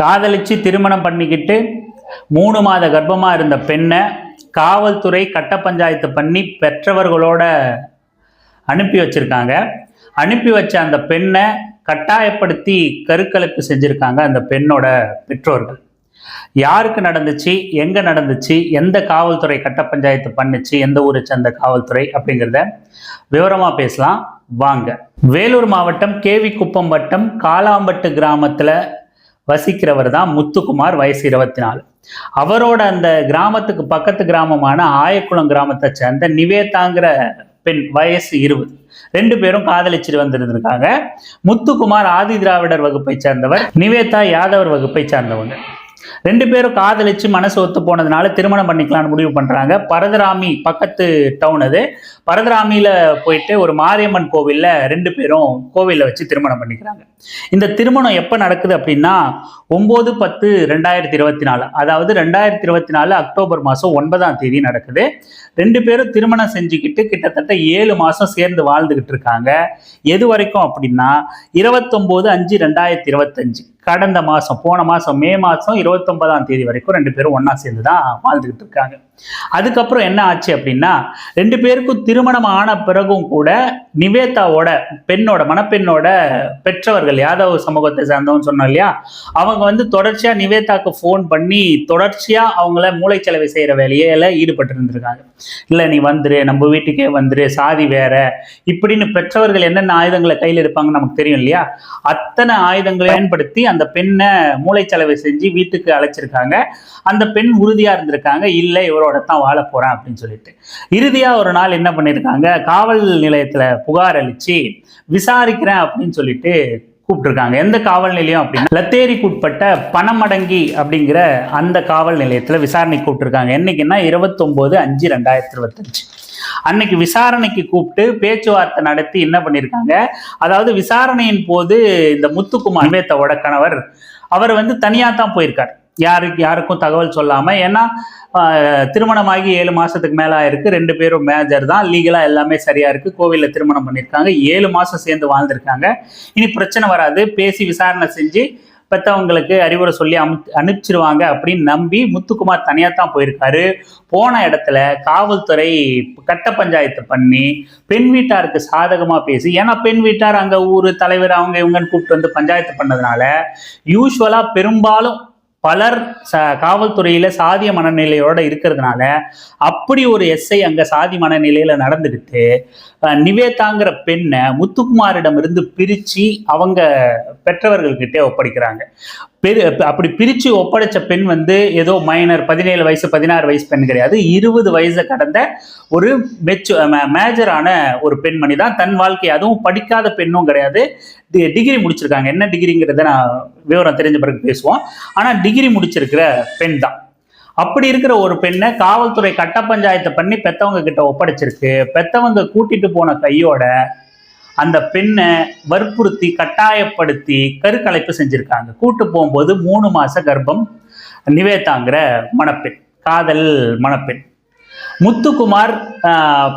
காதலிச்சு திருமணம் பண்ணிக்கிட்டு மூணு மாத கர்ப்பமாக இருந்த பெண்ணை காவல்துறை கட்ட பஞ்சாயத்து பண்ணி பெற்றவர்களோட அனுப்பி வச்சிருக்காங்க. அனுப்பி வச்ச அந்த பெண்ணை கட்டாயப்படுத்தி கருக்கலைப்பு செஞ்சுருக்காங்க அந்த பெண்ணோட பெற்றோர்கள். யாருக்கு நடந்துச்சு? எங்கே நடந்துச்சு? எந்த காவல்துறை கட்ட பஞ்சாயத்து பண்ணுச்சு? எந்த ஊரை சேர்ந்த காவல்துறை அப்படிங்கிறத விவரமாக பேசலாம். வாங்க. வேலூர் மாவட்டம் கேவி குப்பம் வட்டம் காலாம்பட்டு கிராமத்தில் வசிக்கிறவர் தான் முத்துக்குமார் வயசு இருபத்தி நாலு அவரோட அந்த கிராமத்துக்கு பக்கத்து கிராமமான ஆயக்குளம் கிராமத்தை சேர்ந்த நிவேதாங்கிற பெண் வயசு இருபது. ரெண்டு பேரும் காதலிச்சுட்டு வந்திருந்திருக்காங்க. முத்துக்குமார் ஆதி திராவிடர் வகுப்பை சேர்ந்தவர் நிவேதா யாதவர் வகுப்பை சேர்ந்தவங்க. ரெண்டு பேரும் காதலிச்சு மனசு ஒத்து போனதுனால திருமணம் பண்ணிக்கலாம்னு முடிவு பண்றாங்க. பரதராமி பக்கத்து டவுன் அது. பரதராமியில போயிட்டு ஒரு மாரியம்மன் கோவில்ல ரெண்டு பேரும் கோவில்ல வச்சு திருமணம் பண்ணிக்கிறாங்க. இந்த திருமணம் எப்ப நடக்குது அப்படின்னா ஒன்பது பத்து ரெண்டாயிரத்தி இருபத்தி நாலு. அதாவது ரெண்டாயிரத்தி இருபத்தி நாலு அக்டோபர் மாதம் ஒன்பதாம் தேதி நடக்குது. ரெண்டு பேரும் திருமணம் செஞ்சுக்கிட்டு கிட்டத்தட்ட ஏழு மாதம் சேர்ந்து வாழ்ந்துகிட்டு இருக்காங்க. எது வரைக்கும் அப்படின்னா இருபத்தொம்போது அஞ்சு ரெண்டாயிரத்தி இருபத்தஞ்சு. கடந்த மாதம் போன மாதம் மே மாதம் இருபத்தொன்பதாம் தேதி வரைக்கும் ரெண்டு பேரும் ஒன்றா சேர்ந்து தான் வாழ்ந்துக்கிட்டு இருக்காங்க. அதுக்கப்புறம் என்ன ஆச்சு அப்படின்னா ரெண்டு பேருக்கும் திருமணம் ஆன பிறகும் கூட நிவேதாவோட பெண்ணோட மணப்பெண்ணோட பெற்றவர்கள் யாதவ சமூகத்தை சேர்ந்தவங்க சொன்னோம் இல்லையா? அவங்க வந்து தொடர்ச்சியா நிவேதாக்கு ஃபோன் பண்ணி தொடர்ச்சியா அவங்கள மூளைச்சலவை செய்யற வேலையில ஈடுபட்டு இருந்திருக்காங்க இல்ல நீ வந்துரு நம்ம வீட்டுக்கே வந்துரு சாதி வேற. இப்படின்னு பெற்றவர்கள் என்னென்ன ஆயுதங்களை கையில் எடுப்பாங்கன்னு நமக்கு தெரியும் இல்லையா? அத்தனை ஆயுதங்களை பயன்படுத்தி அந்த பெண்ணை மூளைச்சலவை செஞ்சு வீட்டுக்கு அழைச்சிருக்காங்க. அந்த பெண் உறுதியா இருந்திருக்காங்க. இல்லை இவரோட தான் வாழ போறேன் அப்படின்னு சொல்லிட்டு. இறுதியா ஒரு நாள் என்ன பண்ணியிருக்காங்க? காவல் நிலையத்துல புகார் அளிச்சு விசாரிக்கிறேன் அப்படின்னு சொல்லிட்டு கூப்பிட்டுருக்காங்க. எந்த காவல் நிலையம் அப்படின்னா லத்தேரிக்குட்பட்ட பணமடங்கி அப்படிங்கிற அந்த காவல் நிலையத்தில் விசாரணை கூப்பிட்டுருக்காங்க. என்னைக்குன்னா இருபத்தொம்போது அஞ்சு ரெண்டாயிரத்தி இருபத்தஞ்சு. அன்னைக்கு விசாரணைக்கு கூப்பிட்டு பேச்சுவார்த்தை நடத்தி என்ன பண்ணியிருக்காங்க? அதாவது விசாரணையின் போது இந்த முத்துக்குமார் அம்பேத்தோட கணவர் அவர் வந்து தனியாக தான் போயிருக்கார். யாருக்கு யாருக்கும் தகவல் சொல்லாமல் ஏன்னா திருமணமாகி ஏழு மாதத்துக்கு மேலே ஆயிருக்கு ரெண்டு பேரும் மேஜர் தான். லீகலாக எல்லாமே சரியாக இருக்குது கோவிலில் திருமணம் பண்ணியிருக்காங்க ஏழு மாதம் சேர்ந்து வாழ்ந்திருக்காங்க. இனி பிரச்சனை வராது. பேசி விசாரணை செஞ்சு பெற்றவங்களுக்கு அறிவுரை சொல்லி அமு அனுப்பிச்சிருவாங்க அப்படின்னு நம்பி முத்துக்குமார் தனியாக தான் போயிருக்காரு. போன இடத்துல காவல்துறை கட்ட பஞ்சாயத்து பண்ணி பெண் வீட்டாருக்கு சாதகமாக பேசி ஏன்னா பெண் வீட்டார் அங்கே ஊர் தலைவர் அவங்க இவங்கன்னு கூப்பிட்டு வந்து பஞ்சாயத்து பண்ணதுனால யூஸ்வலாக பெரும்பாலும் பலர் ச காவல்துறையில சாதிய மனநிலையோட இருக்கிறதுனால அப்படி ஒரு எஸ்ஐ அங்க சாதி மனநிலையில நடந்துக்கிட்டு அஹ், நிவேதாங்கிற பெண்ணை முத்துக்குமாரிடம் இருந்து பிரிச்சு அவங்க பெற்றவர்கள்கிட்டே ஒப்படைக்கிறாங்க. பெரு அப்படி பிரித்து ஒப்படைச்ச பெண் வந்து ஏதோ மைனர் பதினேழு வயசு பதினாறு வயசு பெண் கிடையாது. இருபது வயசை கடந்த ஒரு மெச்சு மேஜரான ஒரு பெண்மணி தான். தன் வாழ்க்கை அதுவும் படிக்காத பெண்ணும் கிடையாது. டி- டிகிரி முடிச்சிருக்காங்க. என்ன டிகிரிங்கிறத நான் விவரம் தெரிஞ்ச பிறகு பேசுவோம். ஆனால் டிகிரி முடிச்சிருக்கிற பெண் தான். அப்படி இருக்கிற ஒரு பெண்ணை காவல்துறை கட்ட பஞ்சாயத்தை பண்ணி பெத்தவங்க கிட்ட ஒப்படைச்சிருக்கு. பெத்தவங்க கூட்டிட்டு போன கையோட அந்த பெண்ணை வற்புறுத்தி கட்டாயப்படுத்தி கருக்கலைப்பு செஞ்சுருக்காங்க. கூட்டு போகும்போது மூணு மாத கர்ப்பம் நிவேதாங்கிற மணப்பெண் காதல் மணப்பெண். முத்துக்குமார்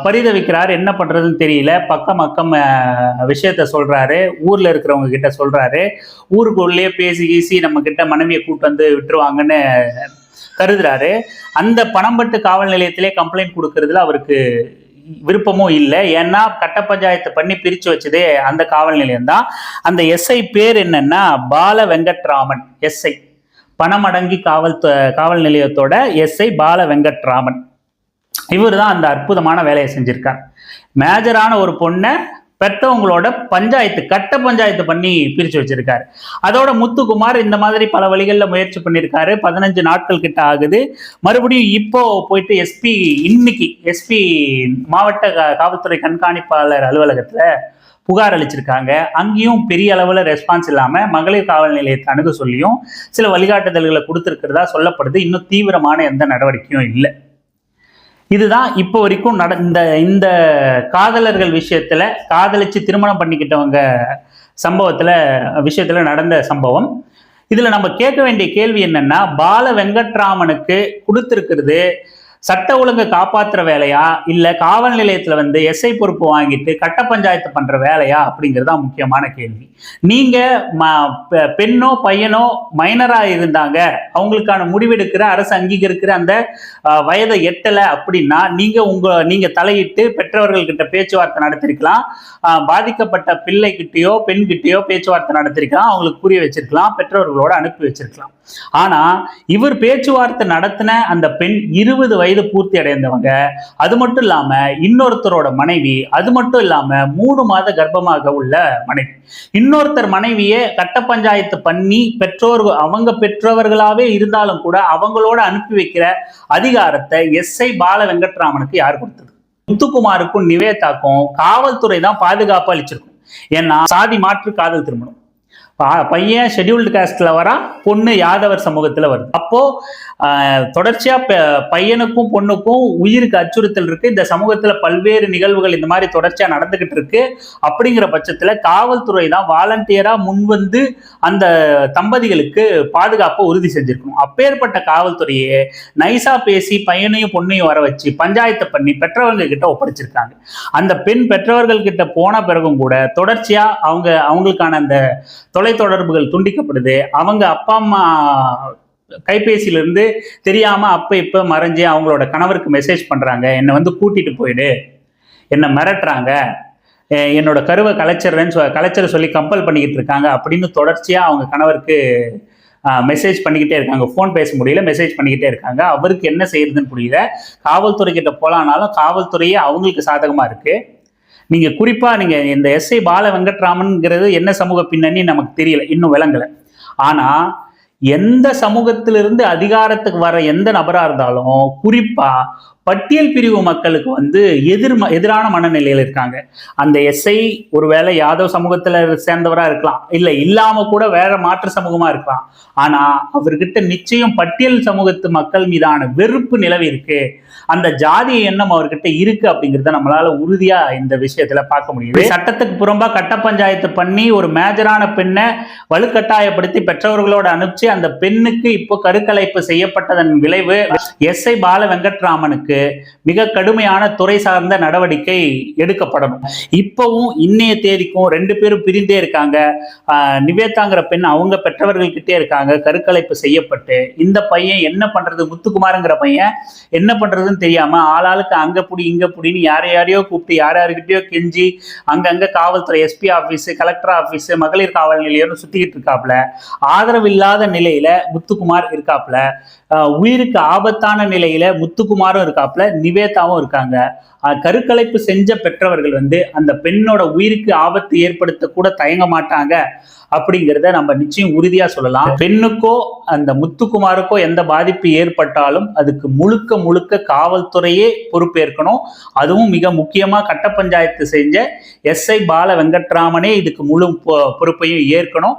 பரிதவிக்கிறார். என்ன பண்ணுறதுன்னு தெரியல. பக்கம் அக்கம் விஷயத்த சொல்கிறாரு ஊரில் இருக்கிறவங்க கிட்ட சொல்கிறாரு ஊருக்குள்ளேயே பேசி கீசி நம்மக்கிட்ட மனைவியை கூட்டு வந்து விட்டுருவாங்கன்னு கருதுறாரு. அந்த பணம்பட்டு காவல் நிலையத்திலே கம்ப்ளைண்ட் கொடுக்கறதுல அவருக்கு விருப்பமும் இல்லை. ஏன்னா கட்ட பஞ்சாயத்து பண்ணி பிரித்து வச்சதே அந்த காவல் நிலையம் தான். அந்த எஸ்ஐ பேர் என்னன்னா பால வெங்கட்ராமன் எஸ்ஐ. பணமடங்கி காவல் காவல் நிலையத்தோட எஸ்ஐ பால வெங்கட்ராமன் இவர் தான் அந்த அற்புதமான வேலையை செஞ்சிருக்கார். மேஜரான ஒரு பொண்ணை பெற்றவங்களோட பஞ்சாயத்து கட்ட பஞ்சாயத்து பண்ணி பிரித்து வச்சிருக்காரு. அதோட முத்துக்குமார் இந்த மாதிரி பல வழிகளில் முயற்சி பண்ணியிருக்காரு பதினஞ்சு நாட்கள் கிட்ட ஆகுது. மறுபடியும் இப்போ போயிட்டு எஸ்பி இன்னைக்கு எஸ்பி மாவட்ட காவல்துறை கண்காணிப்பாளர் அலுவலகத்தில் புகார் அளிச்சிருக்காங்க. அங்கேயும் பெரிய அளவில் ரெஸ்பான்ஸ் இல்லாமல் மகளிர் காவல் நிலையத்தை அணுக சொல்லியும் சில வழிகாட்டுதல்களை கொடுத்துருக்கிறதா சொல்லப்படுது. இன்னும் தீவிரமான எந்த நடவடிக்கையும் இல்லை. இதுதான் இப்போ வரைக்கும் நட இந்த இந்த காதலர்கள் விஷயத்துல காதலிச்சு திருமணம் பண்ணிக்கிட்டவங்க சம்பவத்துல விஷயத்துல நடந்த சம்பவம். இதுல நம்ம கேட்க வேண்டிய கேள்வி என்னன்னா பால வெங்கட்ராமனுக்கு கொடுத்திருக்கிறது சட்ட ஒழுங்கை காப்பாத்துற வேலையா? இல்ல காவல் நிலையத்துல வந்து எஸ்ஐ பொறுப்பு வாங்கிட்டு கட்ட பஞ்சாயத்து பண்ற வேலையா? அப்படிங்கிறது முக்கியமான கேள்வி. நீங்க ம- பெ- பெண்ணோ பையனோ மைனரா இருந்தாங்க. அவங்களுக்கான முடிவெடுக்கிற அரசு அங்கீகரிக்கிற அந்த வயதை எட்டல அப்படின்னா நீங்க உங்க நீங்க தலையிட்டு பெற்றவர்கள் கிட்ட பேச்சுவார்த்தை நடத்திருக்கலாம். அஹ், பாதிக்கப்பட்ட பிள்ளைகிட்டயோ பெண்கிட்டயோ பேச்சுவார்த்தை நடத்திருக்கலாம். அவங்களுக்கு புரிய வச்சிருக்கலாம். பெற்றோர்களோட அனுப்பி வச்சிருக்கலாம். ஆனா இவர் பேச்சுவார்த்தை நடத்தின அந்த பெண் இருபது வயது பூர்த்தி அடைந்தவங்க. அது மட்டும் இல்லாம இன்னொருத்தரோட மனைவி அது மட்டும் இல்லாம மூணு மாத கர்ப்பமாக உள்ள மனைவி. இன்னொருத்தர் மனைவியே கட்ட பஞ்சாயத்து பண்ணி பெற்றோர் அவங்க பெற்றவர்களாவே இருந்தாலும் கூட அவங்களோட அனுப்பி வைக்கிற அதிகாரத்தை எஸ்ஐ பால வெங்கட்ராமனுக்கு யார் கொடுத்தது? முத்துக்குமாருக்கும் நிவேதாக்கும் காவல்துறை தான் பாதுகாப்பு அளிச்சிருக்கும். ஏன்னா சாதி மாற்று காதல் திருமணம். பையன் ஷெட்யூல்டு காஸ்ட்ல வரா பொண்ணு யாதவர் சமூகத்தில் வருது. அப்போ தொடர்ச்சியாக தொடர்ச்சியா பையனுக்கும் பொண்ணுக்கும் உயிருக்கு அச்சுறுத்தல் இருக்கு. இந்த சமூகத்தில் பல்வேறு நிகழ்வுகள் இந்த மாதிரி தொடர்ச்சியா நடந்துகிட்டு இருக்கு. அப்படிங்கிற பட்சத்தில் காவல்துறை தான் வாலண்டியரா முன்வந்து அந்த தம்பதிகளுக்கு பாதுகாப்பை உறுதி செஞ்சிருக்கணும். அப்பேற்பட்ட காவல்துறையே நைசா பேசி பையனையும் பொண்ணையும் வர வச்சு பஞ்சாயத்தை பண்ணி பெற்றவங்க கிட்ட ஒப்படைச்சிருக்காங்க. அந்த பெண் பெற்றவர்கள் கிட்ட போன பிறகும் கூட தொடர்ச்சியா அவங்க அவங்களுக்கான அந்த தொலை தொலைத்தொடர்புகள் துண்டிக்கப்படுது. அவங்க அப்பா அம்மா கைபேசியிலிருந்து தெரியாமல் தெரியாம அப்ப இப்ப மறைஞ்சு அவங்களோட கணவருக்கு மெசேஜ் பண்றாங்க. என்னை வந்து கூட்டிட்டு போயிடு. என்னை மிரட்டுறாங்க. என்னோட கருவை கலைச்சிடுறேன்னு சொ கலைச்சரை சொல்லி கம்பல் பண்ணிக்கிட்டு இருக்காங்க. அப்படின்னு தொடர்ச்சியாக அவங்க கணவருக்கு மெசேஜ் பண்ணிக்கிட்டே இருக்காங்க. ஃபோன் பேச முடியல மெசேஜ் பண்ணிக்கிட்டே இருக்காங்க. அவருக்கு என்ன செய்யறதுன்னு புரியல. காவல்துறை கிட்ட போலானாலும் காவல்துறையே அவங்களுக்கு சாதகமாக இருக்குது நீங்க குறிப்பா நீங்க இந்த எஸ்ஐ பால வெங்கட்ராமன்ங்கிறது என்ன சமூக பின்னணி நமக்கு தெரியல இன்னும் விளங்கல. ஆனா எந்த சமூகத்திலிருந்து அதிகாரத்துக்கு வர எந்த நபரா இருந்தாலும் குறிப்பா பட்டியல் பிரிவு மக்களுக்கு வந்து எதிர் எதிரான மனநிலையில் இருக்காங்க. அந்த எஸ்ஐ ஒருவேளை யாதவ் சமூகத்துல சேர்ந்தவரா இருக்கலாம். இல்ல இல்லாம கூட வேற மாற்று சமூகமா இருக்கலாம். ஆனா அவர்கிட்ட நிச்சயம் பட்டியல் சமூகத்து மக்கள் மீதான வெறுப்பு நிலவி இருக்கு. அந்த ஜாதிய எண்ணம் அவர்கிட்ட இருக்கு அப்படிங்கிறத நம்மளால உறுதியா இந்த விஷயத்துல பார்க்க முடியுது. சட்டத்துக்கு புறம்பா கட்ட பஞ்சாயத்து பண்ணி ஒரு மேஜரான பெண்ணை வலுக்கட்டாயப்படுத்தி பெற்றவர்களோட அனுப்பிச்சு அந்த பெண்ணுக்கு இப்போ கருக்கலைப்பு செய்யப்பட்டதன் விளைவு எஸ்ஐ பால வெங்கட்ராமனுக்கு மிக கடுமையான துறை சார்ந்த நடவடிக்கை எடுக்கப்படணும். இப்பவும் இன்னைய தேதிக்கும் ரெண்டு பேரும் பிரிந்தே இருக்காங்க. நிவேதாங்கிற பெண் அவங்க பெற்றவர்கள்கிட்டே இருக்காங்க. கருக்கலைப்பு செய்யப்பட்டு இந்த பையன் என்ன பண்றது? முத்துக்குமாருங்கிற பையன் என்ன பண்றதுன்னு தெரியாம ஆளாளுக்கு அங்க புடி இங்க புடின்னு யாரை யாரையோ கூப்பிட்டு யார் யாருக்கிட்டயோ கெஞ்சி அங்கங்க காவல்துறை எஸ்பி ஆபீஸ் கலெக்டர் ஆபீஸ் மகளிர் காவல் நிலையம்னு சுத்திக்கிட்டு இருக்காப்ல. ஆதரவு இல்லாத நிலையில முத்துக்குமார் இருக்காப்ல. உயிருக்கு ஆபத்தான நிலையில முத்துக்குமாரும் இருக்கா இருக்காப்ல நிவேதாவும் இருக்காங்க. கருக்கலைப்பு செஞ்ச பெற்றவர்கள் வந்து அந்த பெண்ணோட உயிருக்கு ஆபத்து ஏற்படுத்த கூட தயங்க மாட்டாங்க அப்படிங்கிறத நம்ம நிச்சயம் உறுதியா சொல்லலாம். பெண்ணுக்கோ அந்த முத்துக்குமாருக்கோ எந்த பாதிப்பு ஏற்பட்டாலும் அதுக்கு முழுக்க முழுக்க காவல்துறையே பொறுப்பேற்கணும். அதுவும் மிக முக்கியமா கட்ட பஞ்சாயத்து செஞ்ச எஸ்ஐ பால வெங்கட்ராமனே இதுக்கு முழு பொ- பொறுப்பையும் ஏற்கணும்.